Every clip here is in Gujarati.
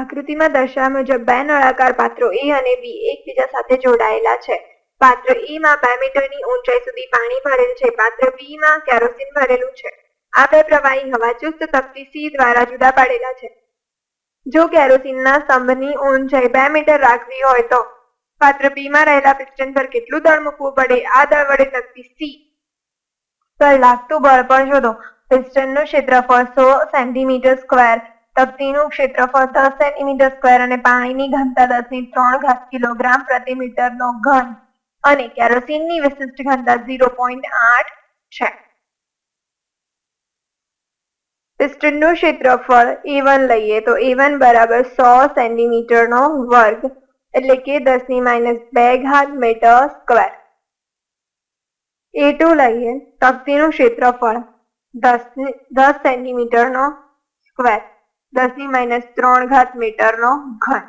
આકૃતિમાં દર્શાવ્યા મુજબ બે નળાકાર પાત્રો એ અને બી એકબીજા સાથે જોડાયેલા છે. પાત્ર ઈ માં બે મીટરની ઊંચાઈ સુધી પાણી ભરેલ છે. પાત્ર બી માં કેરોસીન ભરેલું છે. આ બે પ્રવાહી હવા ચુસ્ત તકતી સી દ્વારા જુદા પાડેલા છે. જો કેરોસીનના સ્તંભની ઊંચાઈ બે મીટર રાખવી હોય તો પાત્ર B માં રહેલા પિસ્ટન પર કેટલું દળ મૂકવું પડે? આ દળ વડે તકતી સી પર લાગતું બળ પણ શોધો. પિસ્ટનનું ક્ષેત્રફળ સો સેન્ટીમીટર સ્ક્વેર તકતીનું ક્ષેત્રફળ દસ સેન્ટીમીટર સ્ક્વેર અને પાણીની ઘનતા દસની ત્રણ ઘાત કિલોગ્રામ પ્રતિ મીટરનો ઘન. અને કેરોસીનની વિશિષ્ટ ઘનતા ઝીરો પોઈન્ટ આઠ છે. પિસ્ટનનું ક્ષેત્રફળ એ વન લઈએ તો એ વન બરાબર સો સેન્ટીમીટરનો વર્ગ, એટલે કે દસની માઇનસ બે ઘાત મીટર સ્ક્વેર એ ટુ લઈએ તકતીનું ક્ષેત્રફળ દસ ની- દસ સેન્ટીમીટરનો સ્ક્વેર દસની માઇનસ ત્રણ ઘાત મીટરનો ઘન.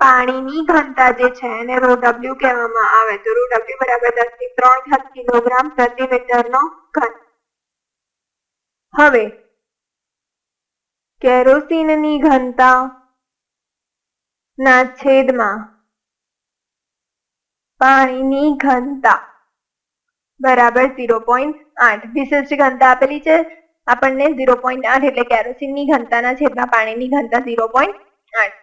પાણીની ઘનતા જે છે એને રો ડબલ્યુ કહેવામાં આવે. તો રો ડબલ્યુ બરાબર દસની ત્રણ ઘાત કિલોગ્રામ પ્રતિ મીટરનો ઘન. હવે, કેરોસીનની ઘનતા ના છેદમાં પાણીની ઘનતા બરાબર ઝીરો પોઈન્ટ આઠ. વિશિષ્ટ ઘનતા આપેલી છે. આપણને ઝીરો પોઈન્ટ આઠ એટલે કેરોસીનની ઘનતાના છેદમાં પાણીની ઘનતા ઝીરો પોઈન્ટ આઠ.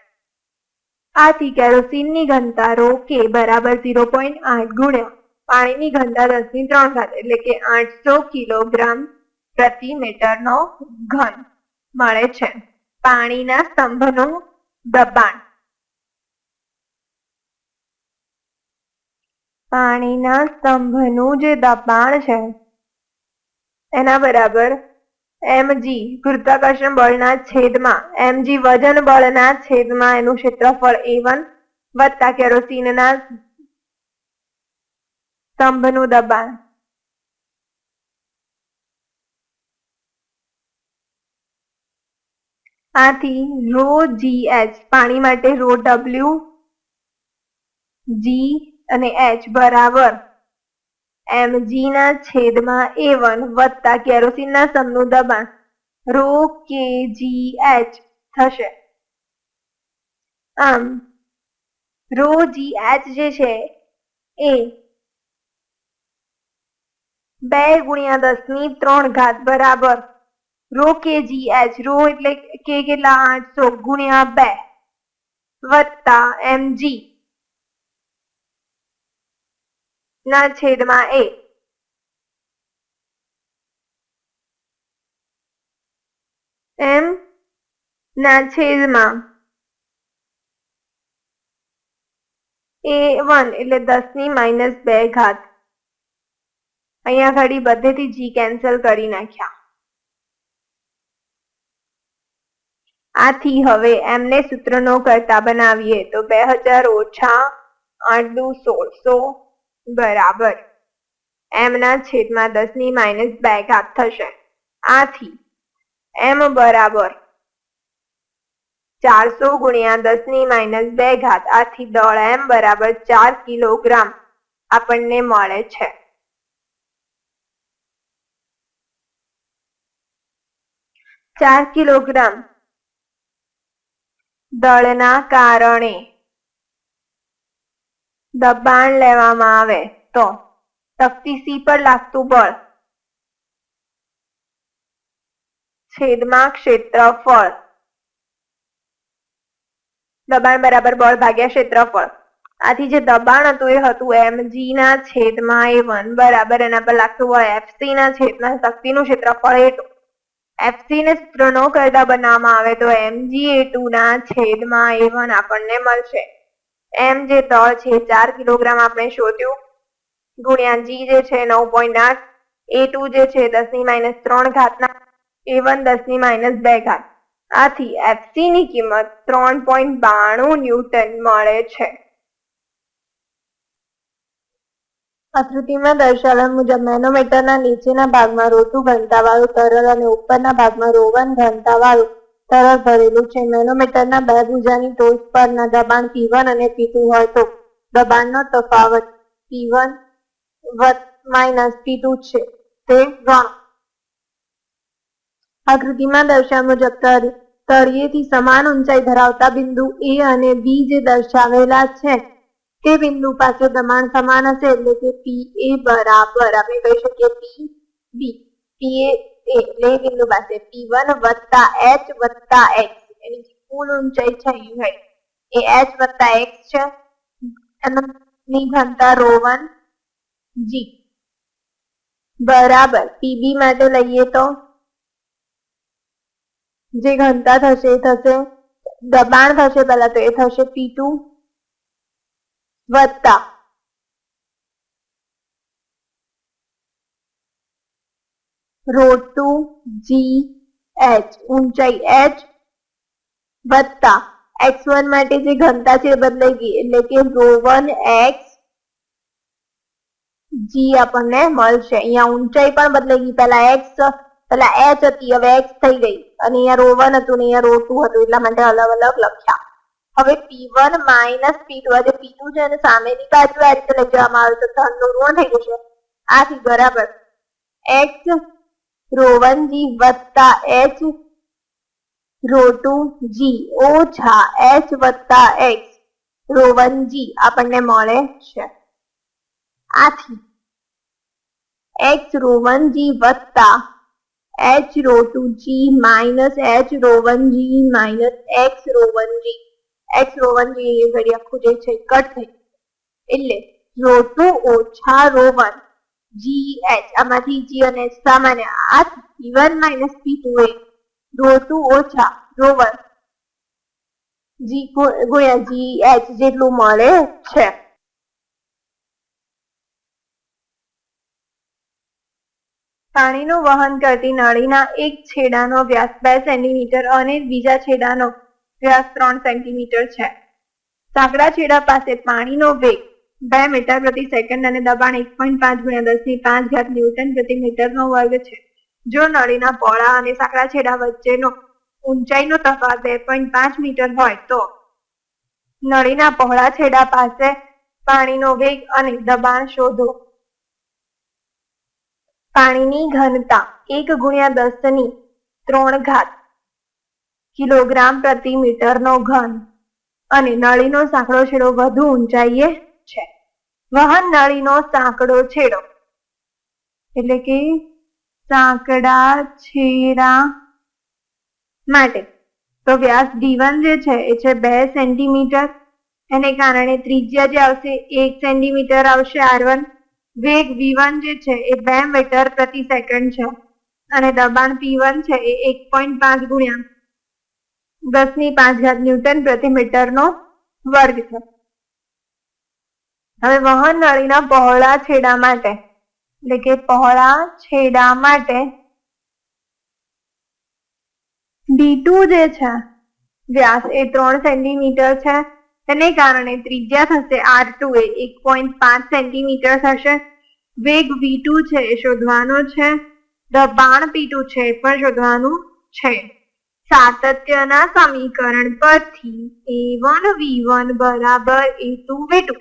આથી કેરોસીનની ઘનતા રો કે બરાબર ઝીરો પોઈન્ટ આઠ ગુણ્યા પાણીની ઘનતા દસની ત્રણ ઘાત એટલે કે આઠસો કિલોગ્રામ પ્રતિ મીટરનો ઘન મળે છે. પાણીના સ્તંભનું દબાણ. પાણીના સ્તંભનું જે દબાણ છે, એના બરાબર mg ગુરુત્વાકર્ષણ બળના છેદમાં, એમજી, વજન બળના છેદમાં એનું ક્ષેત્રફળ a1 વત્તા કેરોસીનના સ્તંભનું દબાણ. આથી રો gh પાણી માટે રો ડબલ્યુ જી અને એચ બરાબર mg ના છેદમાં a1 વત્તા કેરોસીનના સમનું દબાણ રો kgh થશે. આમ, રો gh જે છે એ બે ગુણ્યા દસની ત્રણ ઘાત બરાબર રો કેજીએચ રો એટલે કે કેટલા? આઠસો ગુણ્યા બે વત્તા mg ના છેદમાં એ. એમ? ના છેદમાં એ વન એટલે દસની માઇનસ બે ઘાત. અહીંયા ઘડી બધેથી જી કેન્સલ કરી નાખ્યા. આથી હવે એમને સૂત્રનો કરતા બનાવીએ તો બે હજાર ઓછા આઠ દુ સોળસો બરાબર. એમના છેદમાં દસની માઇનસ બે ઘાત થશે. આથી એમ બરાબર ચારસો ગુણ્યા દસની માઇનસ બે ઘાત, આથી દળ એમ બરાબર ચાર કિલોગ્રામ આપણને મળે છે. ચાર કિલોગ્રામ દળના કારણે દબાણ લેવામાં આવે તો તકતી સી પર લાગતું બળ છેદમાં ક્ષેત્રફળ. દબાણ બરાબર બળ ભાગ્યા ક્ષેત્રફળ. આથી જે દબાણ હતું એ હતું mg ના છેદમાં એ વન બરાબર એના પર લાગતું હોય એફસી ના છેદમાં શક્તિનું ક્ષેત્રફળ એ ટુ. fc ને સૂત્રનો કરતા બનાવવામાં આવે તો mg એ ટુ ના છેદમાં એ વન આપણને મળશે. એમ જે દળ છે, ચાર કિલોગ્રામ આપણે શોધ્યું. ગુણ્યા જી જે છે, નવ પોઈન્ટ આઠ. એ ટુ જે છે, દસની માઇનસ ત્રણ ઘાતના. એ વન દસની માઇનસ બે ઘાત. આથી એફસી ની કિંમત ત્રણ પોઈન્ટ બાણું ન્યૂટન મળે છે. આકૃતિમાં દર્શાવ્યા મુજબ મેનોમીટરના નીચેના ભાગમાં રોતું ઘનતાવાળું તરલ અને ઉપરના ભાગમાં રોવન ઘનતાવાળું તરલ ભરેલું છે. મેનોમીટરના બે ભુજાની ટોચ પરના દબાણ P1 અને P2 હોય તો દબાણનો તફાવત P1 માઇનસ P2 છે. તે ગણો. આકૃતિમાં દર્શાવ્યા મુજબ તળિયેથી સમાન ઊંચાઈ ધરાવતા બિંદુ એ અને બી જે દર્શાવેલા છે, તે બિંદુ પાસે દબાણ સમાન હશે એટલે કે પી એ બરાબર. આપણે કહી શકીએ પી બી. પી એ એટલે બિંદુ પાસે પી વન વત્તા એચ વત્તા એક્સ એની જે કુલ ઊંચાઈ છે એ હોય એ h x છે, અને ની ઘનતા વન જી બરાબર PB માટે લઈએ તો જે ઘનતા થશે એ થશે, દબાણ થશે પહેલા તો એ થશે P2 વત્તા રો ટુ જી એચ, ઊંચાઈ એચ, વત્તા. એક્સ વન માટે જે ઘનતા છે બદલાઈ ગઈ, એટલે કે રો વન એક્સ જી આપણને મળશે. અહીંયા ઊંચાઈ પણ બદલાઈ ગઈ. પહેલા એક્સ પેલા એચ હતી, હવે એક્સ થઈ ગઈ. અને અહીંયા રો વન હતું ને અહીંયા રો ટુ હતું, એટલા માટે અલગ અલગ લખ્યા. હવે P one minus P two આજે પી ટુ છે અને સામેની બાજુ રીતે લઈ જવામાં આવે તો ધનનું ઋણ થઈ જશે. આથી બરાબર, એક્સ રો વન જી વત્તા એચ રોટુ જી, ઓછા એચ વત્તા એક્સ. રોવન જી આપણને મળે છે. આથી એક્સ રોવન જી વત્તા h rho two g minus h rho one g minus x rho one g x rho one g ઘડી આખું જે છે, કટ થઈ એટલે રો ટુ ઓછા રો વન જી એચ આમાંથી જી અને એચ સામાન્ય આ P one minus P two એ. રો ટુ ઓછા રો વન. જી ગુણ્યા જી એચ જેટલું મળે છે. પાણીનું વહન કરતી નળીના એક છેડાનો વ્યાસ બે સેન્ટીમીટર અને બીજા છેડાનો વ્યાસ ત્રણ સેન્ટીમીટર છે. સાંકડા છેડા પાસે પાણીનો વેગ બે મીટર પ્રતિ સેકન્ડ અને દબાણ એક પોઈન્ટ પાંચ ગુણ્યા દસની પાંચ ઘાત ન્યૂટન પ્રતિ મીટરનો વર્ગ છે. જો નળીના પોળા અને સાંકડા છેડા વચ્ચેનો ઊંચાઈનો તફાવત બે પોઈન્ટ પાંચ મીટર હોય તો નળીના પહોળા છેડા પાસે પાણીનો વેગ અને દબાણ શોધો. પાણીની ઘનતા એક ગુણ્યા દસની ત્રણ ઘાત કિલોગ્રામ પ્રતિ મીટરનો ઘન અને નળીનો સાંકડો છેડો વધુ ઊંચાઈએ છે. વહન નળીનો સાંકડો છેડો. એટલે કે સાંકડા છેડા માટે. તો વ્યાસ ડી જે છે, એ છે બે સેન્ટીમીટર. એને કારણે ત્રિજ્યા જે આવશે, એક સેન્ટીમીટર આવશે આર વન વેગ v1 જે છે, એ બે મીટર પ્રતિ સેકન્ડ છે. અને દબાણ p1 છે, એ એક પોઈન્ટ પાંચ ગુણ્યા દસની પાંચ ઘાત ન્યૂટન પ્રતિ મીટરનો વર્ગ છે. હવે વહન નળીના પહોળા છેડા માટે, એટલે કે પહોળા છેડા માટે ડી જે છે, વ્યાસ એ ત્રણ સેન્ટીમીટર છે. તેને કારણે ત્રિજ્યા થશે આર ટુ એ એક પોઈન્ટ પાંચ સેન્ટીમીટર થશે. વેગ વી ટુ છે એ શોધવાનો છે. દબાણ પી ટુ છે એ પણ શોધવાનું છે. સાતત્યના સમીકરણ પરથી એ વન વી વન બરાબર એ ટુ વી ટુ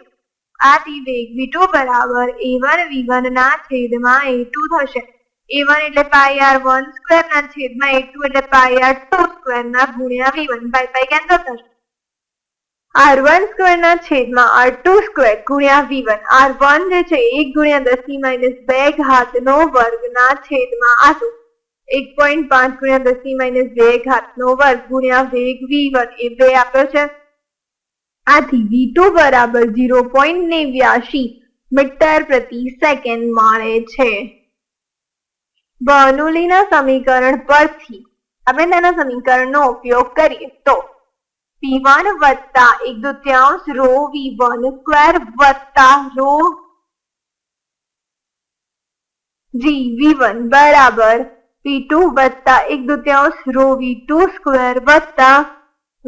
આથી વેગ વી બરાબર એ વન વી વન ના છેદમાં એ ટુ થશે. એ એટલે પાઈ આર સ્ક્વેર ના છેદમાં એ એટલે પાઈ આર સ્ક્વેર ના ગુણ્યા વી પાઈ પાઈ કેન્સલ થશે. આર વન સ્ક્વેર ના છેદમાં આર સ્ક્વેર ગુણ્યા વી વન આર વન જે છે એક ગુણ્યા દસની માઇનસ બે ઘાત નો વર્ગ ના છેદમાં આટલું એક પોઈન્ટ પાંચ ગુણ્યા દસની માઇનસ બે ઘાત નો વર્ગ ગુણ્યા વેગ વી એ બે આપ્યો છે. આથી વી ટુ બરાબર ઝીરો પોઈન્ટ નેવ્યાશી મીટર પ્રતિ સેકન્ડ મળે છે. બર્નોલીના સમીકરણ પરથી આપણે તેના સમીકરણનો ઉપયોગ કરીએ તો પી વન વત્તા એક દુત્યાંશ રો વી વન સ્ક્વેર વત્તા રો જી વી વન બરાબર પી ટુ વત્તા એક દુત્યાંશ રો વી ટુ સ્ક્વેર વત્તા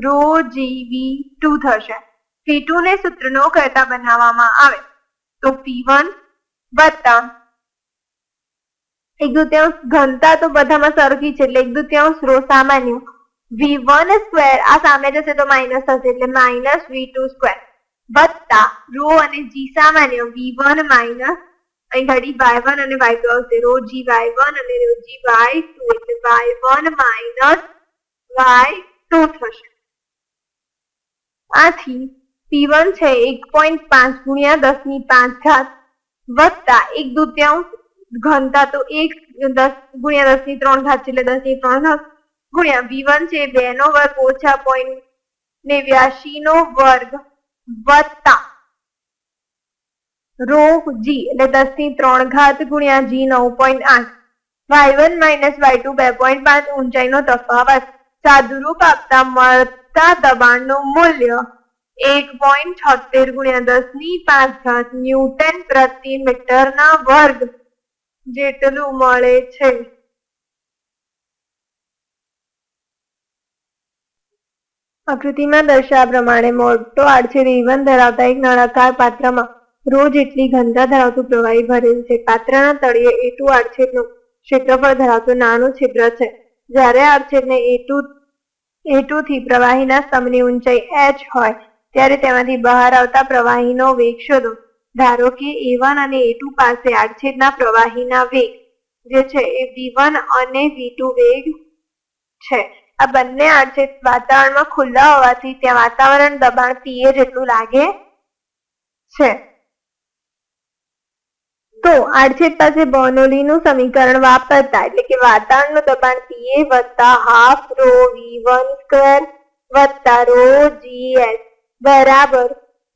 રો જી વી ટુ થશે. પી ટુ ને સૂત્રનો કરતા બનાવવામાં આવે. તો પી વન વત્તા એક દુત્યાંશ ઘનતા તો બધામાં સરખી છે, એટલે એક દુત્યાંશ રો સામાન્ય. વી વન સ્ક્વેર આ સામે જશે તો માઇનસ થશે, એટલે માઇનસ વી ટુ સ્ક્વેર. વત્તા રો અને જી સામાન્ય, વી વન માઇનસ અહીં ઘડી વાય વન અને વાય ટુ આવશે. રો જી વાય વન અને રો જી વાય ટુ, એટલે Y one minus Y two થશે. આથી p1 છે એક પોઈન્ટ પાંચ ગુણ્યા દસની પાંચ ઘાત વત્તા એક દૂત્યાંશ ઘનતા તો એક દસ ગુણ્યા દસની ત્રણ ઘાત એટલે દસની ત્રણ ઘાત ગુણ્યા v1 છે બે નો વર્ગ ઓછા પોઈન્ટ નેવ્યાશી નો વર્ગ વત્તા રો જી એટલે દસની ત્રણ ઘાત ગુણ્યા જી નવ પોઈન્ટ આઠ. Y one minus Y two બે પોઈન્ટ પાંચ ઊંચાઈનો તફાવત. સાદુરૂપ આપતા મળતા દબાણનું મૂલ્ય એક પોઈન્ટ છોતેર ગુણ્યા દસની પાંચ ઘાત ન્યૂટન પ્રતિ મીટરના વર્ગ જેટલું મળે છે. આકૃતિમાં દર્શાવ્યા પ્રમાણે મોટો આડછેદ ઇવન ધરાવતા એક નળાકાર પાત્રમાં રોજ એટલી ઘનતા ધરાવતું પ્રવાહી ભરેલ છે. પાત્રના તળિયે એટુ આડછેદનું ક્ષેત્રફળ ધરાવતું નાનું છિદ્ર છે. જ્યારે આડછેદને A2 A2 થી પ્રવાહીના સ્તંભની ઊંચાઈ એચ હોય, ત્યારે તેમાંથી બહાર આવતા પ્રવાહીનો વેગ શોધો. ધારો કે એ વન અને A2 પાસે આડછેદના પ્રવાહીના વેગ, જે છે એ V1 અને V2 વેગ છે. આ બંને આડછેદ વાતાવરણમાં ખુલ્લા હોવાથી ત્યાં વાતાવરણ દબાણ પીએ જેટલું લાગે છે. તો આડછેદ પાસે બર્નોલીનું સમીકરણ વાપરતા, એટલે કે વાતાવરણનું દબાણ પીએ વત્તા half rho V one square વત્તા રો જીએસ બરાબર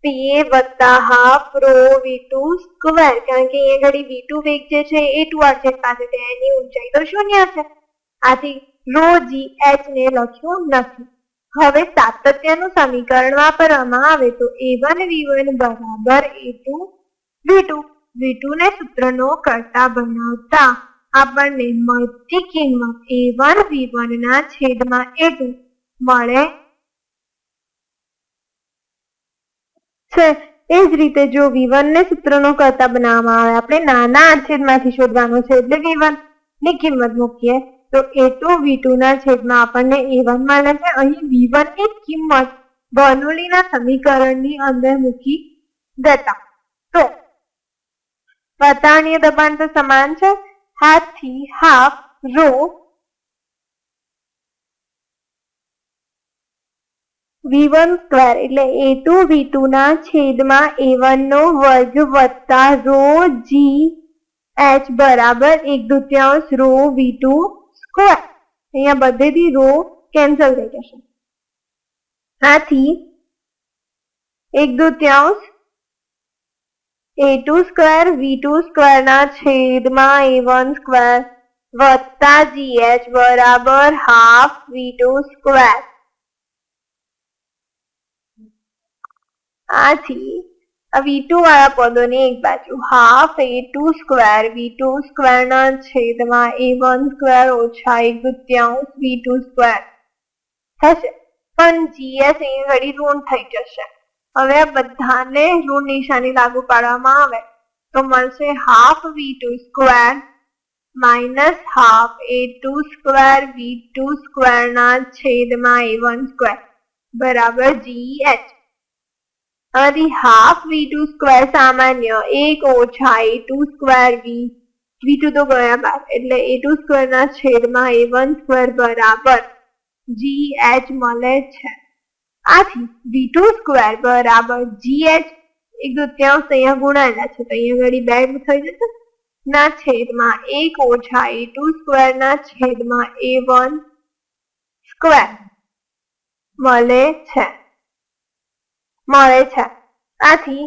પીએ વત્તા half rho V two square. કારણ કે અહીંયા ઘડી વી ટુ વેગ જે છે એ ટુ આડછેદ પાસે છે, એની ઊંચાઈ તો શૂન્ય છે. આથી રો જી એચ ને લખ્યું નથી. હવે સાતત્યનું સમીકરણ વાપરવામાં આવે તો એ વન વી વન બરાબર એ ટુ વી ટુ વી સૂત્રનો કરતા બનાવતા આપણને મળતી કિંમત એ વન વી વન ના છેદમાં એ ટુ મળે છે. એ જ રીતે જો v1 ને સૂત્રનો કરતા બનાવવામાં આવે, આપણે નાના છેદમાંથી શોધવાનું છે. એટલે v1 ની કિંમત મૂકીએ, તો a2 v2 ના છેદમાં આપણને a1 મળે છે. અહીં v1 ની કિંમત બર્નોલીના સમીકરણની અંદર મૂકી દેતા. તો વર્તાણીય દબાણ તો સમાન છે. હાથી હાફ રો. v1 સ્ક્વેર એટલે a2 v2 ના છેદમાં a1 નો વર્ગ વત્તા રો જી એચ બરાબર એક દુત્યાંશ રો v2 સ્ક્વેર. અહીંયા બધેથી રો કેન્સલ થઈ જશે. આથી એક દૂત્યાંશ a2 સ્ક્વેર v2 સ્ક્વેર ના છેદમાં એ વન સ્ક્વેર વત્તા જીએચ બરાબર હાફ v2 સ્ક્વેર આથી આ v2 વાળા પદોને એક બાજુ half a2 square v2 square ના છેદમાં એ વન સ્ક્વેર ઓછા એક દુત્યાંશ વી ટુ સ્ક્વેર થશે. પણ જીએસ એ ઘડી ઋણ થઈ જશે. હવે આ બધાને ઋણ નિશાની લાગુ પાડવામાં આવે. તો મળશે half V two square minus half a2 square v2 square ના છેદમાં a1 સ્ક્વેર બરાબર gh આમાંથી હાફ વી ટુ સ્ક્વેર સામાન્ય. એક ઓછા A two square V V two તો ગયા બાદ એટલે એ ટુ સ્ક્વેર ના છેદમાં એ વન સ્ક્વેર બરાબર જી એચ મળે છે. આથી વી સ્ક્વેર બરાબર જી એક દુત્યાંશ અહીંયા ગુણાયેલા છે, તો અહીંયા ઘડી બે થઈ જશે. ના છેદમાં એક ઓછા એ ટુ સ્ક્વેર ના છેદમાં એ વન સ્ક્વેર મળે છે. મળે છે. આથી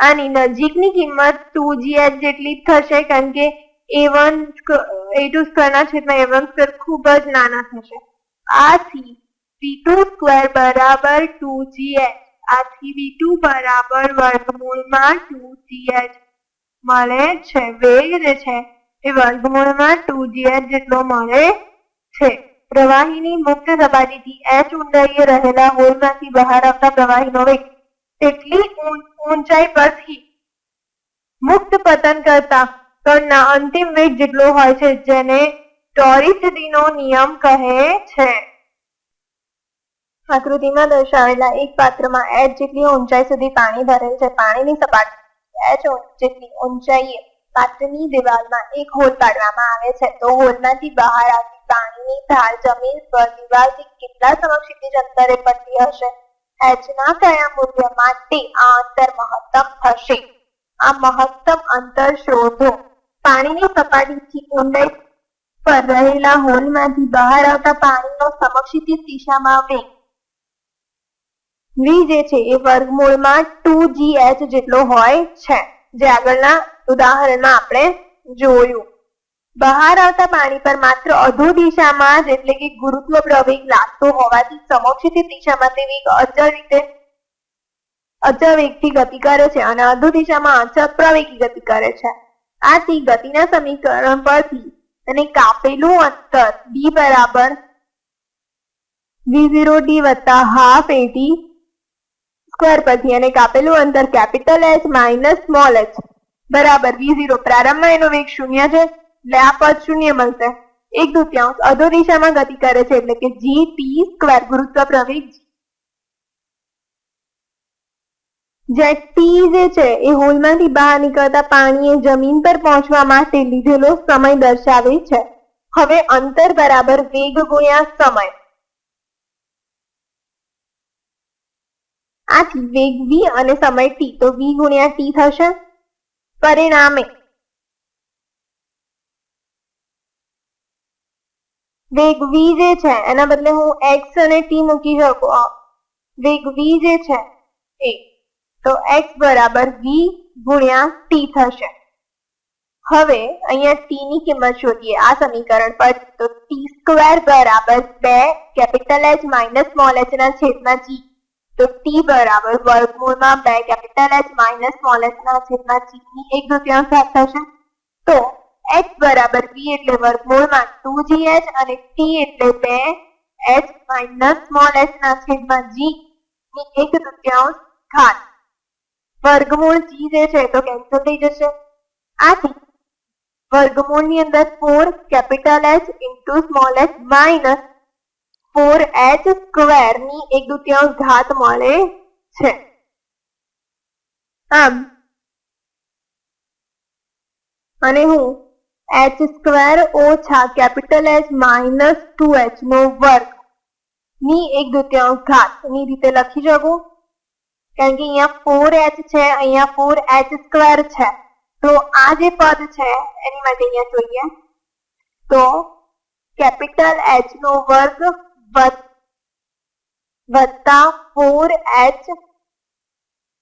આની નજીકની કિંમત ટુ જીએચ જેટલી થશે, કારણ કે એ વન એ ટુ સ્ક્વેરના છેદમાં એ વન સ્ક્વેર ખૂબ જ નાના થશે. આથી વી સ્ક્વેર બરાબર ટુ જીએચ આથી વી ટુ બરાબર વર્ગમૂળમાં ટુ જીએચ મળે છે, વેગ જે છે. એ વર્ગમૂળમાં ટુ જીએચ જેટલો મળે છે. પ્રવાહીની મુક્ત સપાટીથી એચ ઊંડાઈએ રહેલા હોલમાંથી બહાર આવતા પ્રવાહીનો વેગ તેટલી ઊંચાઈ પરથી મુક્ત પતન કરતા કણના અંતિમ વેગ જેટલો હોય છે, જેને ટોરિસિટીનો નિયમ કહે છે. આકૃતિમાં દર્શાવેલા એક પાત્રમાં એચ જેટલી ઊંચાઈ સુધી પાણી ભરેલ છે. પાણીની સપાટી એચ જેટલી ઊંચાઈએ પાત્રની દિવાલમાં એક હોલ પાડવામાં આવે છે. તો હોલમાંથી બહાર આવતી પાણીની ધાર જમીન પર દિવાલથી કેટલા સમક્ષિતિજ અંતરે પડતી હશે? ના કયા મૂલ્ય માટે આ અંતર મહત્તમ થશે આ મહત્તમ અંતર શોધો. પાણીની સપાટીથી ઊંડાઈ પર રહેલા હોલમાંથી બહાર આવતા પાણીનો સમક્ષિતિજ દિશામાં વેગ v જે છે એ વર્ગમૂળમાં ટુ એચ જેટલો હોય છે. જે આગળના ઉદાહરણમાં આપણે જોયું. બહાર આવતા પાણી પર માત્ર અધો દિશામાં જ એટલે કે ગુરુત્વ પ્રવેગ લાગતો હોવાથી સમક્ષિત દિશામાં તે અચળ રીતે અચળ વેગથી ગતિ કરે છે અને અધો દિશામાં અચળ પ્રવેગી ગતિ કરે છે. આથી ગતિના સમીકરણ પરથી અને કાપેલું અંતર d બરાબર v0 d વત્તા હાફ એટી સ્ક્વેર પરથી અને કાપેલું અંતર capital H minus small h. બરાબર, વી ઝીરો. પ્રારંભમાં એનો વેગ શૂન્ય છે, એટલે આ પદ શૂન્ય મળશે એક દુત્યાંશ અધો દિશામાં ગતિ કરે છે, એટલે કે જી પી સ્ક્વેર ગુરુત્વ પ્રવેગ જ્યાં ટી જે છે, એ હોલમાંથી બહાર નીકળતા પાણીએ જમીન પર પહોંચવા માટે લીધેલો સમય દર્શાવે છે. હવે અંતર બરાબર વેગ ગુણ્યા સમય. આથી વેગ v અને સમય t, તો v ગુણ્યા t થશે પરિણામે. વેગ v જે છે, એના બદલે હું x અને t મૂકી શકું. વેગ v જે છે, એ, તો x બરાબર v ગુણ્યા t થશે. હવે અહીંયા t ની કિંમત શોધીએ. આ સમીકરણ પર તો t સ્ક્વેર બરાબર બે, capital h minus small h ના છેદમાં g. તો t બરાબર વર્ગમૂળમાં બે capital H minus small h ના છેદમાં g ની એક દુત્યાંશ ભાગ થશે. તો x બરાબર v એટલે વર્ગમૂળમાં 2gh અને t એટલે બે h માઇનસ સ્મોલ h ના છેદમાં g ની એક દુત્યાંશ ઘાત. વર્ગમૂળ g જે છે તો કેન્સલ થઈ જશે. આથી વર્ગમૂળની અંદર 4 capital H into small h minus four H સ્ક્વેરની એક દુત્યાંશ ઘાત મળે છે. આમ, અને હું એચ સ્ક્વેર ઓછા capital H minus two H નો વર્ગની એક દુત્યાંશ ઘાતની રીતે લખી શકું? કારણ કે અહીંયા ફોર એચ છે, અહીંયા ફોર એચ સ્ક્વેર છે. તો આ જે પદ છે, એની માટે અહીંયા જોઈએ. તો કેપિટલ એચ નો વર્ગ વત્તા four H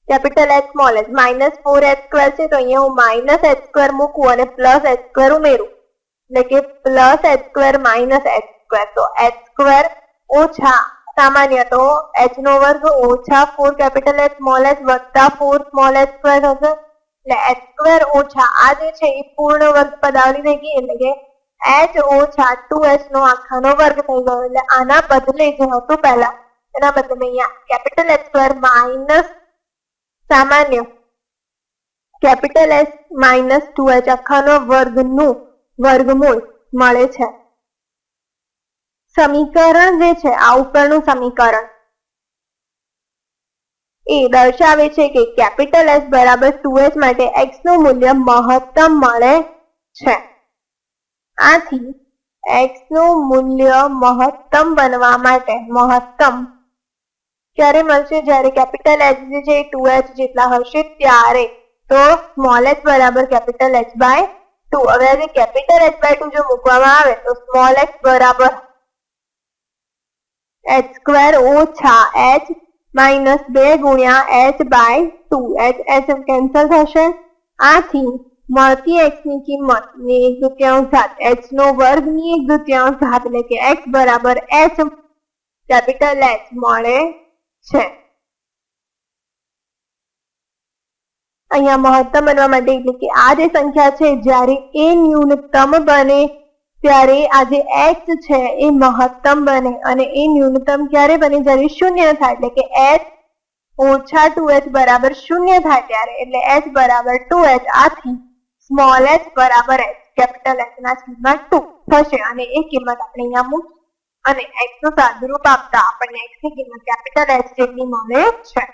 capital H small h minus four H square છે, તો અહીંયા હું માઇનસ એચ સ્ક્વેર મૂકું અને પ્લસ એચ સ્ક્વેર ઉમેરું. એટલે કે plus H square minus H square તો એચ સ્ક્વેર ઓછા, સામાન્ય તો એચ નો વર્ગ ઓછા four capital H small h વત્તા ફોર સ્મોલ એચ સ્ક્વેર હશે. એટલે એચ સ્ક્વેર ઓછા આ જે છે એ પૂર્ણ વર્ગ પદાવલી થઈ ગઈ, એટલે કે એચ ઓછા ટુ એચ નો આખાનો વર્ગ થઈ ગયો. એટલે આના બદલે જે હતું પહેલા, એના બદલે અહીંયા કેપિટલ એચ સ્ક્વેર માઇનસ સામાન્ય capital H minus two H આખાનો વર્ગનું વર્ગમૂળ મળે છે. સમીકરણ જે છે, આ ઉપરનું સમીકરણ એ દર્શાવે છે કે કેપિટલ એસ બરાબર ટુ એચ માટે એક્સનું મૂલ્ય મહત્તમ મળે છે. આથી એક્સનું મૂલ્ય મહત્તમ બનવા માટે, મહત્તમ ક્યારે મળશે જ્યારે કેપિટલ એચ જે છે ટુ એચ જેટલા હશે ત્યારે, તો સ્મોલ એચ બરાબર કેપિટલ એચ બાય ટુ હવે આજે કેપિટલ એચ બાય ટુ જો મૂકવામાં આવે, તો સ્મોલ એચ બરાબર એચ સ્ક્વેર ઓછા એચ માઇનસ બે ગુણ્યા H by two H H cancel થશે. આથી મળતી એક્સની કિંમતની એક દુત્યાંશ ઘાત. એચ નો વર્ગની એક દુત્યાંશ ઘાત એટલે કે એક્સ બરાબર એચ કેપિટલ એચ મળે છે. અહીંયા મહત્તમ બનવા માટે એટલે કે આ જે સંખ્યા છે, જ્યારે એ ન્યૂનતમ બને, ત્યારે આ જે એચ છે એ મહત્તમ બને અને એ ન્યૂનતમ ક્યારે બને? જ્યારે શૂન્ય થાય એટલે કે એચ ઓછા ટુ એચ બરાબર શૂન્ય થાય ત્યારે. એટલે એચ બરાબર ટુ એચ. આથી સ્મોલ એચ બરાબર એચ કેપિટલ એચ ના કિંમત ટુ થશે. અને એ કિંમત આપણે અહીંયા મૂકી અને એક્સનું સાદુરૂપ આપતા આપણને એક્સની કિંમત કેપિટલ એચ જેટલી મળે છે.